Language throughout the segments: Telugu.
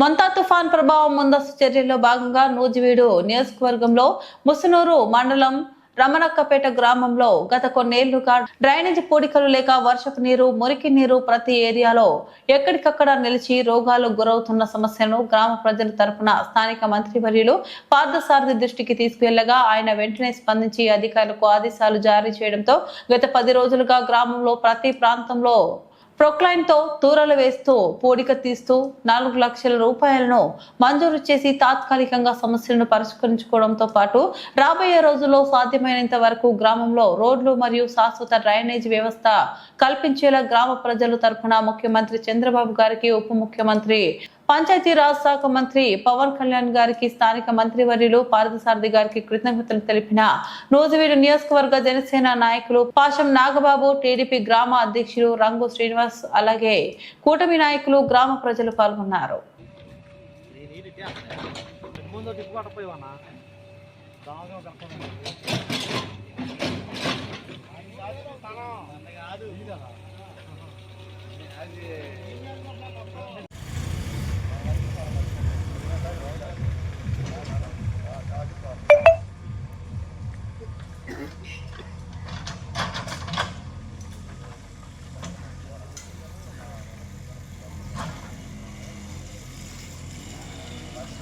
మొంతా తుఫాన్ ప్రభావం ముందస్తు చర్యల్లో భాగంగా నూజివీడు నియోజకవర్గంలో ముసునూరు మండలం రమణక్కపేట గ్రామంలో గత కొన్నేళ్ళుగా డ్రైనేజీ పూడికలు లేక వర్షపు నీరు మురికి నీరు ప్రతి ఏరియాలో ఎక్కడికక్కడ నిలిచి రోగాలు గురవుతున్న సమస్యను గ్రామ ప్రజల తరపున స్థానిక మంత్రివర్యులు పార్థసారథి దృష్టికి తీసుకువెళ్ళగా ఆయన వెంటనే స్పందించి అధికారులకు ఆదేశాలు జారీ చేయడంతో గత పది రోజులుగా గ్రామంలో ప్రతి ప్రాంతంలో ప్రొక్లైన్తో తూరలు వేస్తూ పూడిక తీస్తూ నాలుగు లక్షల రూపాయలను మంజూరు చేసి తాత్కాలికంగా సమస్యలను పరిష్కరించుకోవడంతో పాటు రాబోయే రోజుల్లో సాధ్యమైనంత వరకు గ్రామంలో రోడ్లు మరియు శాశ్వత డ్రైనేజ్ వ్యవస్థ కల్పించేలా గ్రామ ప్రజల తరఫున ముఖ్యమంత్రి చంద్రబాబు గారికి ఉప ముఖ్యమంత్రి పంచాయతీరాజ్ శాఖ మంత్రి పవన్ కళ్యాణ్ గారికి స్థానిక మంత్రివర్యులు పార్థసారథి గారికి కృతజ్ఞతలు తెలిపిన నూజివీడు నియోజకవర్గ జనసేన నాయకులు పాశం నాగబాబు టీడీపీ గ్రామ అధ్యక్షులు రంగు శ్రీనివాస్ అలాగే కూటమి నాయకులు గ్రామ ప్రజలు పాల్గొన్నారు.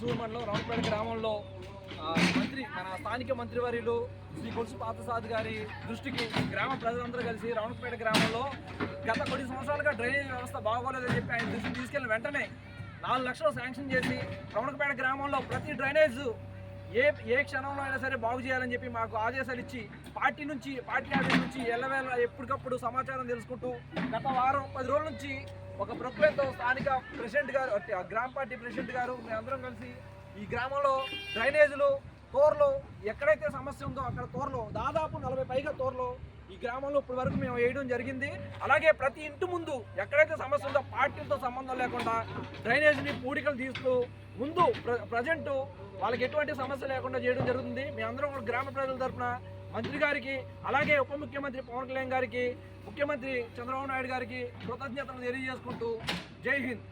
ముసూరు మండలం రామపేట గ్రామంలో మంత్రి మన స్థానిక మంత్రివర్యులు శ్రీ కొలుసు పాతసాద్ గారి దృష్టికి గ్రామ ప్రజలందరూ కలిసి రామపేట గ్రామంలో గత కొన్ని సంవత్సరాలుగా డ్రైనేజ్ వ్యవస్థ బాగోలేదని చెప్పి ఆయన దృష్టికి తీసుకెళ్ళిన వెంటనే నాలుగు లక్షలు శాంక్షన్ చేసి రమణపేట గ్రామంలో ప్రతి డ్రైనేజ్ ఏ ఏ క్షణంలో అయినా సరే బాగు చేయాలని చెప్పి మాకు ఆదేశాలు ఇచ్చి పార్టీ నుంచి పార్టీ ఆఫీస్ నుంచి ఎల్లవేళ ఎప్పటికప్పుడు సమాచారం తెలుసుకుంటూ గత వారం పది రోజుల నుంచి ఒక ప్రొక్లైన్తో స్థానిక ప్రెసిడెంట్ గారు ఆ గ్రామ పార్టీ ప్రెసిడెంట్ గారు మేమందరం కలిసి ఈ గ్రామంలో డ్రైనేజీలు తోర్లు ఎక్కడైతే సమస్య ఉందో అక్కడ తోర్లు దాదాపు నలభై పైగా తోర్లు ఈ గ్రామంలో ఇప్పటి వరకు మేము వేయడం జరిగింది. అలాగే ప్రతి ఇంటి ముందు ఎక్కడైతే సమస్య ఉందో పార్టీలతో సంబంధం లేకుండా డ్రైనేజీని పూడికలు తీస్తూ ముందు ప్ర ప్రజెంట్ వాళ్ళకి ఎటువంటి సమస్య లేకుండా చేయడం జరుగుతుంది. మేమందరం కూడా గ్రామ ప్రజల తరఫున మంత్రి గారికి అలాగే ఉప ముఖ్యమంత్రి పవన్ కళ్యాణ్ గారికి ముఖ్యమంత్రి చంద్రబాబు నాయుడు గారికి కృతజ్ఞతలు తెలియజేసుకుంటూ జై హింద్.